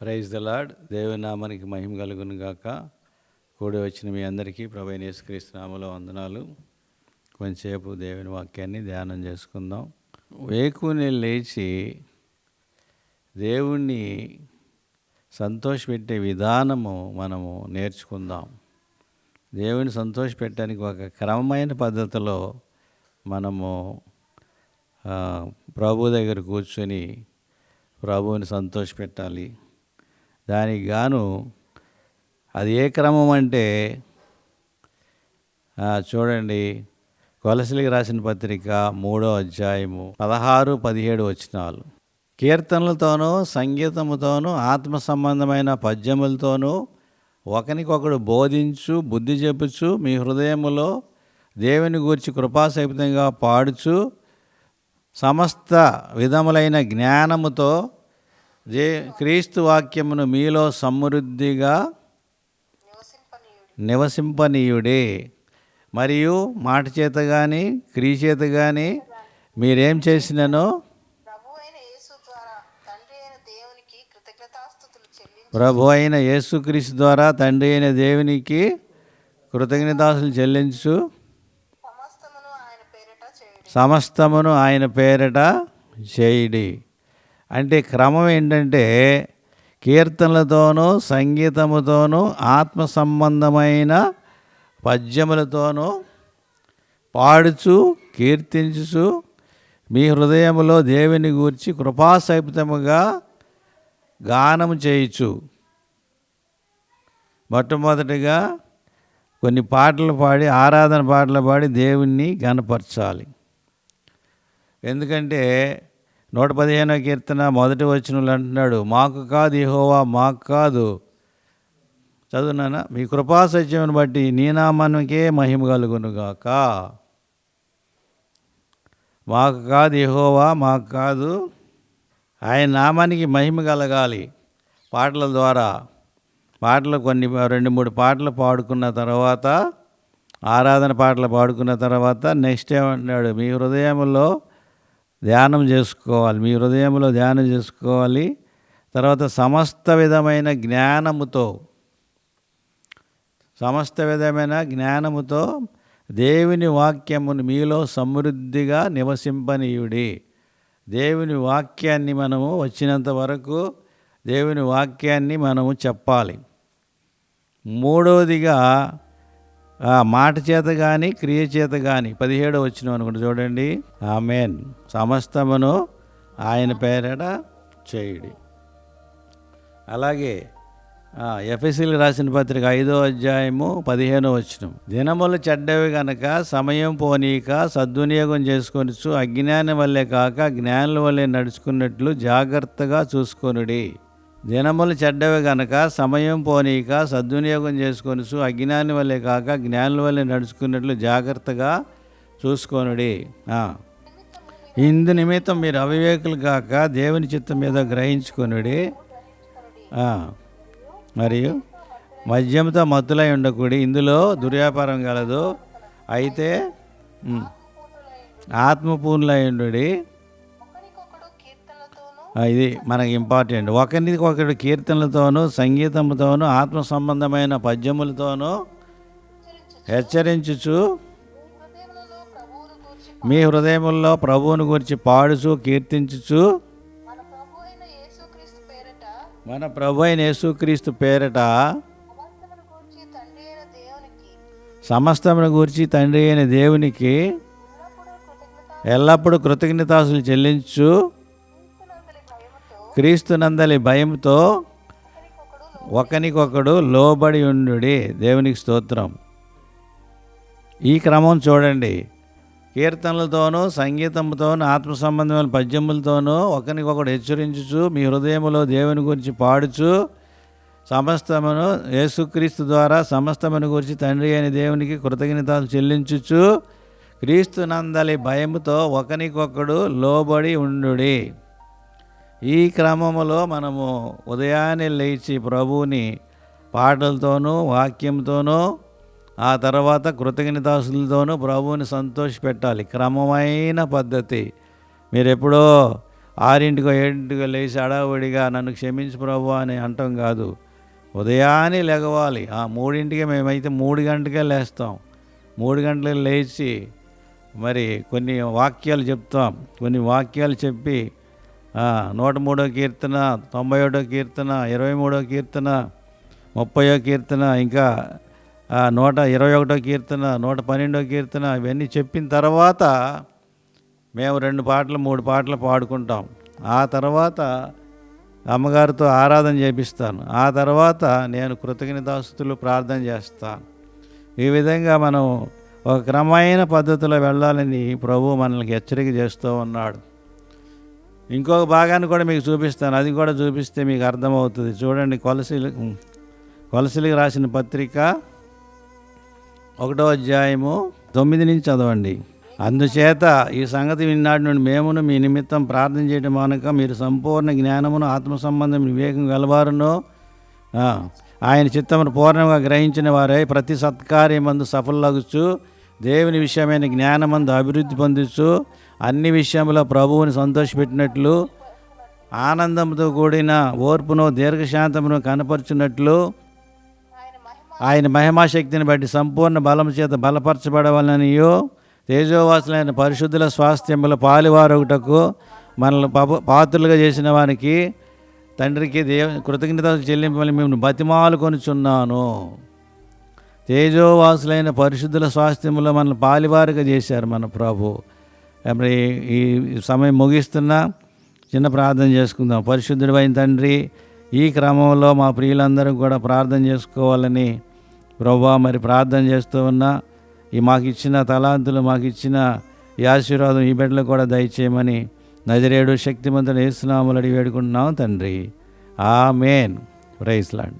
Praise the lord దేవుని నామానికి మహిమ కలుగును గాక. కూడి వచ్చిన మీ అందరికీ ప్రభు నేసుక్రీస్తునామలో వందనాలు. కొంచెంసేపు దేవుని వాక్యాన్ని ధ్యానం చేసుకుందాం. వేకుని లేచి దేవుణ్ణి సంతోషపెట్టే విధానము మనము నేర్చుకుందాం. దేవుని సంతోషపెట్టడానికి ఒక క్రమమైన పద్ధతిలో మనము ప్రభు దగ్గర కూర్చొని ప్రభువుని సంతోషపెట్టాలి. దానికి గాను అది ఏ క్రమం అంటే చూడండి కొలసలికి రాసిన పత్రిక మూడో అధ్యాయము పదహారు పదిహేడు వచ్చినాలు కీర్తనలతోనూ సంగీతముతోనూ ఆత్మ సంబంధమైన పద్యములతోనూ ఒకనికొకడు బోధించు బుద్ధి చెప్పుచు మీ హృదయములో దేవుని గూర్చి కృపాసహితంగా పాడుచు సమస్త విధములైన జ్ఞానముతో జే క్రీస్తు వాక్యమును మీలో సమృద్ధిగా నివసింపనీయుడే. మరియు మాట చేత కానీ క్రీ చేత కానీ మీరేం చేసిననో ప్రభు అయిన యేసుక్రీస్తు ద్వారా తండ్రి అయిన దేవునికి కృతజ్ఞతాసులు చెల్లించు. సమస్తమును ఆయన పేరిట చేయడి. అంటే క్రమం ఏంటంటే కీర్తనలతోనూ సంగీతముతోనూ ఆత్మ సంబంధమైన పద్యములతోనూ పాడుచు కీర్తించుచు మీ హృదయంలో దేవుని గూర్చి కృపాసహితముగా గానం చేయచ్చు మొట్టమొదటిగా కొన్ని పాటలు పాడి ఆరాధన పాటలు పాడి దేవుణ్ణి గనపరచాలి. ఎందుకంటే నూట పదిహేనో కీర్తన మొదటి వచనంలో అంటున్నాడు మాకు కాదు ఇహోవా మాకు కాదు. చదువునానా మీ కృపా సత్యమును బట్టి నీ నామానికే మహిమ కలుగునుగాక మాకు కాదు ఇహోవా మాకు కాదు ఆయన నామానికి మహిమ కలగాలి. పాటల ద్వారా పాటలు కొన్ని రెండు మూడు పాటలు పాడుకున్న తర్వాత ఆరాధన పాటలు పాడుకున్న తర్వాత నెక్స్ట్ ఏమంటున్నాడు మీ హృదయంలో ధ్యానం చేసుకోవాలి. మీ హృదయంలో ధ్యానం చేసుకోవాలి. తర్వాత సమస్త విధమైన జ్ఞానముతో సమస్త విధమైన జ్ఞానముతో దేవుని వాక్యమును మీలో సమృద్ధిగా నివసింపనీయుడి. దేవుని వాక్యాన్ని మనము వచ్చినంత వరకు దేవుని వాక్యాన్ని మనము చెప్పాలి. మూడవదిగా మాట చేత కానీ క్రియ చేత కానీ పదిహేడు వచ్చిన అనుకుంటే చూడండి. ఆమెన్. సమస్తమును ఆయన పేరట చేయుడి. అలాగే ఎఫ్ఎస్సీలు రాసిన పత్రిక ఐదో అధ్యాయము పదిహేనో వచ్చిన. దినములు చెడ్డవి గనక సమయం పోనీక సద్వినియోగం చేసుకొనచ్చు అజ్ఞానం వల్లే కాక జ్ఞానుల వల్లే నడుచుకున్నట్లు జాగ్రత్తగా చూసుకొనుడి. దినములు చెడ్డవి గనక సమయం పోనీక సద్వినియోగం చేసుకొని అజ్ఞాని వల్లే కాక జ్ఞానుల వల్లే నడుచుకున్నట్లు జాగ్రత్తగా చూసుకోనుడి. ఇందు నిమిత్తం మీరు అవివేకులు కాక దేవుని చిత్తం మీద గ్రహించుకొనుడి. మరియు మద్యంతో మత్తులై ఉండకూడి ఇందులో దుర్వ్యాపారం కలదు అయితే ఆత్మపూర్ణులై ఉండు ఇది మనకి ఇంపార్టెంట్ ఒకరికి ఒకడు కీర్తనలతోనూ సంగీతంతోనూ ఆత్మ సంబంధమైన పద్యములతోనూ హెచ్చరించుచు మీ హృదయముల్లో ప్రభువును గురించి పాడుచు కీర్తించుచు మన ప్రభు అయిన యేసుక్రీస్తు పేరిట పేరట సమస్తమును గూర్చి తండ్రి అయిన దేవునికి గురించి తండ్రి అయిన దేవునికి ఎల్లప్పుడూ కృతజ్ఞతాసులు చెల్లించు. క్రీస్తునందలి భయంతో ఒకనికొకడు లోబడి ఉండు దేవునికి స్తోత్రం. ఈ క్రమం చూడండి. కీర్తనలతోనూ సంగీతంతోనూ ఆత్మ సంబంధమైన పద్యములతోనూ ఒకరికొకడు హెచ్చరించుచు మీ హృదయంలో దేవుని గురించి పాడుచు సమస్తమును యేసుక్రీస్తు ద్వారా సమస్తమును గురించి తండ్రి అయిన దేవునికి కృతజ్ఞతలు చెల్లించుచు క్రీస్తు నందలి భయముతో ఒకనికొకడు లోబడి ఉండుడి. ఈ క్రమములో మనము ఉదయాన్నే లేచి ప్రభువుని పాటలతోనూ వాక్యంతోనూ ఆ తర్వాత కృతజ్ఞతాసులతోనూ ప్రభువుని సంతోషపెట్టాలి. క్రమమైన పద్ధతి. మీరు ఎప్పుడో ఆరింటికో ఏడింటికో లేచి అడావుడిగా నన్ను క్షమించు ప్రభు అని అంటాం కాదు. ఉదయాన్నే లెగవాలి ఆ మూడింటికి మేమైతే మూడు గంటకే లేస్తాం. మూడు గంటలకు లేచి మరి కొన్ని వాక్యాలు చెప్తాం. కొన్ని వాక్యాలు చెప్పి నూట మూడో కీర్తన తొంభై ఒకటో కీర్తన ఇరవై మూడో కీర్తన ముప్పయో కీర్తన ఇంకా నూట ఇరవై ఒకటో కీర్తన నూట పన్నెండో కీర్తన ఇవన్నీ చెప్పిన తర్వాత మేము రెండు పాటలు మూడు పాటలు పాడుకుంటాం. ఆ తర్వాత అమ్మగారితో ఆరాధన చేపిస్తాను. ఆ తర్వాత నేను కృతజ్ఞతాస్తులు ప్రార్థన చేస్తాను. ఈ విధంగా మనం ఒక క్రమమైన పద్ధతిలో వెళ్ళాలని ప్రభు మనల్ని హెచ్చరిక చేస్తూ ఉన్నాడు. ఇంకొక భాగాన్ని కూడా మీకు చూపిస్తాను. అది కూడా చూపిస్తే మీకు అర్థమవుతుంది. చూడండి కొలసిలు కొలసిలికి రాసిన పత్రిక ఒకటో అధ్యాయము తొమ్మిది నుంచి చదవండి. అందుచేత ఈ సంగతి విన్నాడు నుండి మేమును మీ నిమిత్తం ప్రార్థన చేయడం మానక మీరు సంపూర్ణ జ్ఞానమును ఆత్మ సంబంధం వివేకం గలవారును ఆయన చిత్తమును పూర్ణంగా గ్రహించిన వారే ప్రతి సత్కార్యమందు సఫలగుచు దేవుని విషయమైన జ్ఞానమందు అభివృద్ధి పొందుచు అన్ని విషయంలో ప్రభువుని సంతోషపెట్టినట్లు ఆనందంతో కూడిన ఓర్పును దీర్ఘశాంతమును కనపరుచున్నట్లు ఆయన మహిమాశక్తిని బట్టి సంపూర్ణ బలం చేత బలపరచబడవలనియో తేజోవాసులైన పరిశుద్ధుల స్వాస్థ్యముల పాలివారొకటకు మనల్ని పాప పాత్రలుగా చేసిన వారికి తండ్రికి దేవ కృతజ్ఞత చెల్లింపని మేము బతిమాలు కొనుచున్నాను. తేజోవాసులైన పరిశుద్ధుల స్వాస్థ్యములో మనల్ని పాలివారుగా చేశారు మన ప్రభు. మరి ఈ సమయం ముగిస్తున్నా చిన్న ప్రార్థన చేసుకుందాం. పరిశుద్ధుడైన తండ్రి ఈ క్రమంలో మా ప్రియులందరూ కూడా ప్రార్థన చేసుకోవాలని ప్రభా మరి ప్రార్థన చేస్తూ ఉన్నా. ఈ మాకు ఇచ్చిన తలాంతులు మాకు ఇచ్చిన ఈ ఆశీర్వాదం ఈ బిడ్డలు కూడా దయచేయమని నజరేడు శక్తిమంతుడు వేస్తున్నాములు అడిగి వేడుకుంటున్నాం తండ్రి. ఆ మేన్ ప్రైస్లాండ్